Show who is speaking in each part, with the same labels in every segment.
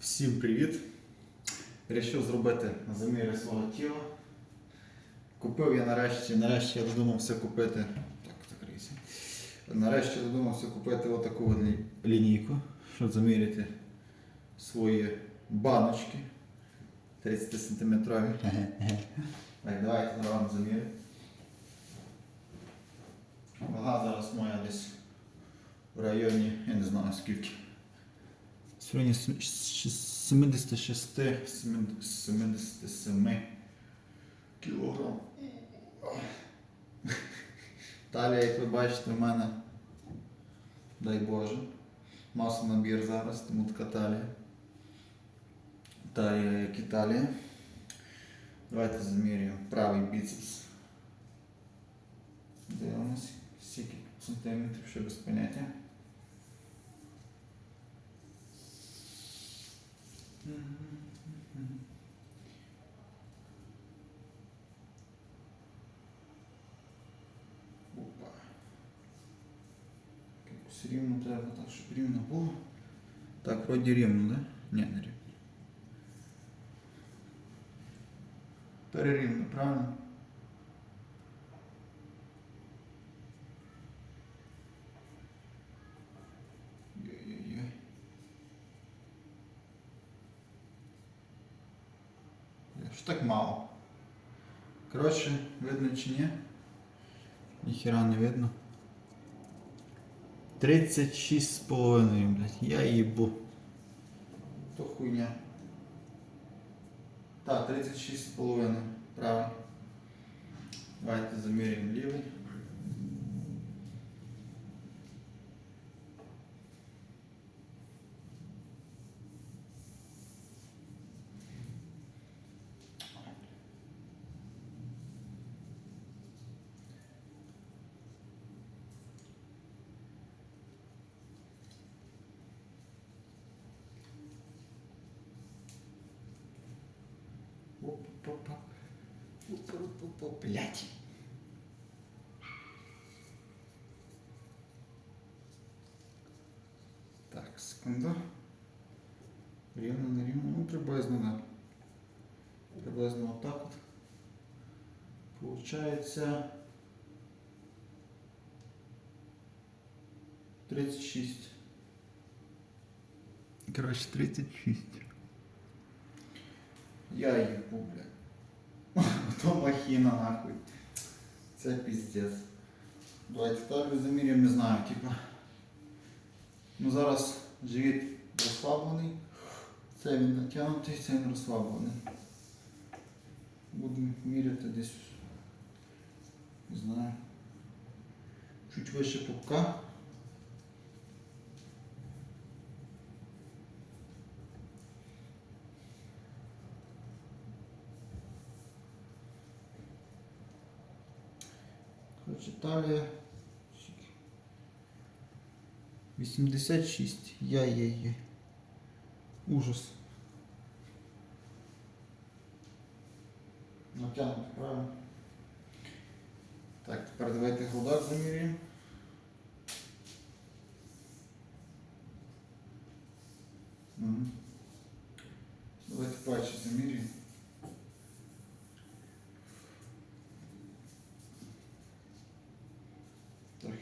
Speaker 1: Всім привіт! Рішив зробити заміри свого тіла. Купив я нарешті, нарешті я додумався купити. Так, закрийся. Нарешті додумався купити отаку от лінійку, щоб заміряти свої баночки 30 сантиметрові. Так, давайте зробимо заміри. Вага зараз моя десь в районі, я не знаю скільки. В районі сем- щ- 76 семен- 77 кілограм. Талія, як ви бачите, в мене, дай Боже, масонабір зараз, тому така талія. Талія, як і талія. Давайте замірюємо правий біцепс. Дивимось, скільки сантиметрів, ще без. Опа. Якось рівно треба, так, щоб рівно було. Так, вроді рівно, да? Ні, не рівно. Перерівно, правильно? Що так мало? Коротше, видно чи ні? Ніхіра не видно. 36,5, блядь. Я їбу. То хуйня. Так, 36,5. Правий. Давайте заміряємо лівий. Блять. Так, секунду. Рівно, не рівно. Ну, приблизно, да. Приблизно отак от. Получається 36. Короче, 36. Я їбу, бля. То махіна нахуй. Це піздець. Давайте так заміряємо, не знаю, типа. Ну зараз живіт розслаблений. Це він натягнутий, це він розслаблений. Будемо міряти десь. Не знаю. Чуть вище пупка. Короче, талія. 86. Яй-яй-яй. Ужас. Натягнути, правильно? Так, тепер давайте грудак заміряємо. Мгм. Давайте пальці заміряємо.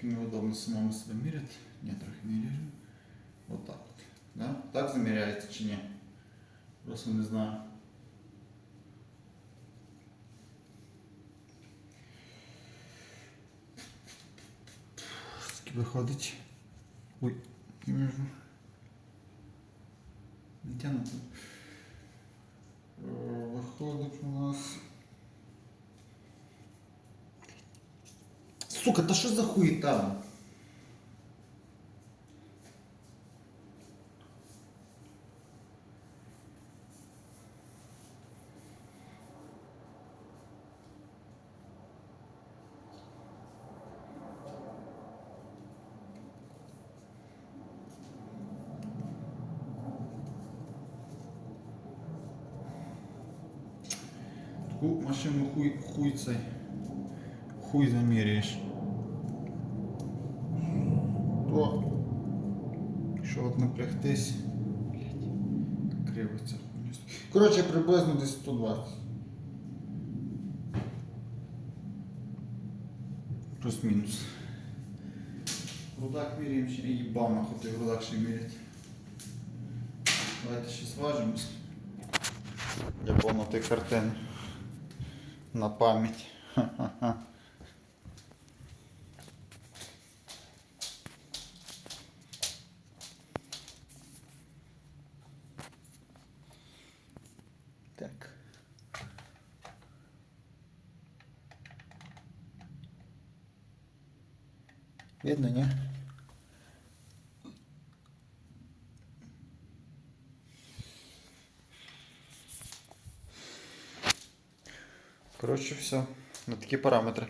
Speaker 1: неудобно самому себе міряти. Ні, трохи міряю. Вот так от. Да? Так заміряється чи ні? Просто не знаю. Скільки виходить? Ой, не можу. Не тягнути. Сука, та що за хуєта? Таку машину хуй, хуй цей. Хуй заміряєш. То, якщо от напрягтись, ця. Коротше, приблизно десь 120. Плюс-мінус. Рудак міряємо ще. Їбав нахуй той рудак ще мірять. Давайте ще зважимось. Для повноти картини. На пам'ять. Так. Видно, не? Коротше, все. На такі параметри.